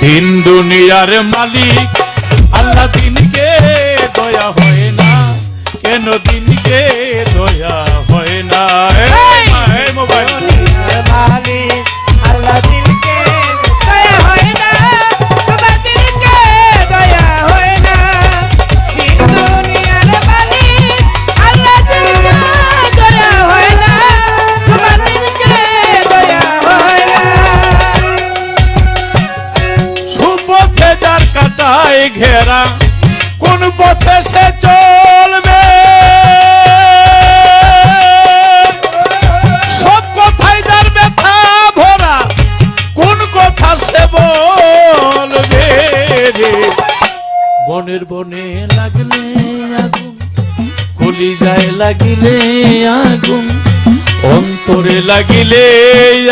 দিন দুনিয়ার মালিক আল্লাহ দিনকে দয়া হয় না। কেন দিনকে দয়া হয় না? মোবাইল। ঘেরা কোন পথে সে চলবে? সব কথাই যার ব্যথা ভরা, কোন কথা সে বলবে বনের বনে লাগলে আগুন কলি যায় লাগিলে আগুন, অন্তরে লাগিলে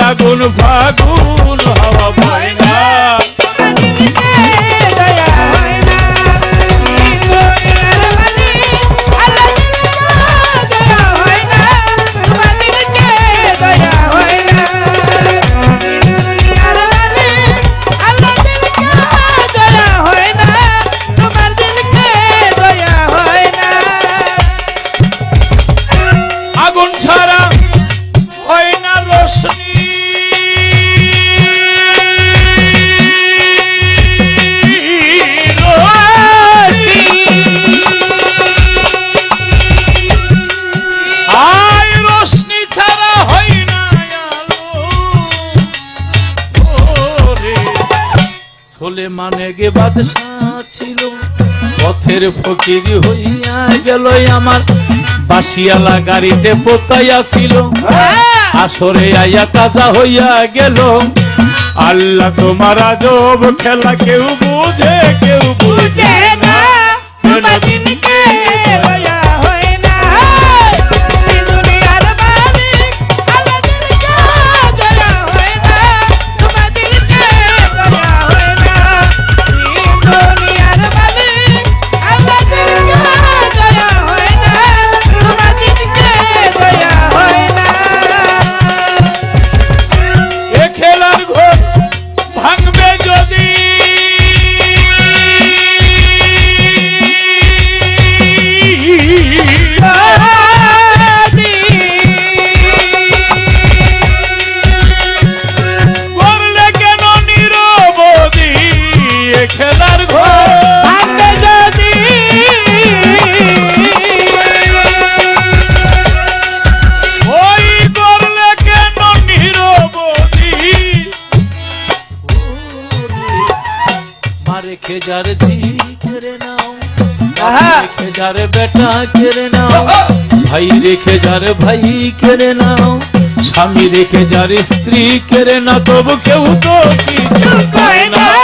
আগুন, ফাগুন হাওয়া ছোলে মানে গে ছিল। পথের ফকির হইয়া গেল আমার। বাসিয়ালা গাড়িতে পোতাইয়া ছিল। আসরে আইয়া কাজা হইয়া গেল। আল্লাহ তোমার আজব খেলা, কেউ বুঝে কেউ বুঝে না। মারে খেজার ঝি কেড়ে নাও। রেখে যারে বেটা কেড়ে নাও। ভাই রেখে যারে ভাই কেড়ে নাও। স্বামী রেখে যার স্ত্রী কেড়ে না তবু কেউ তো কিছু না।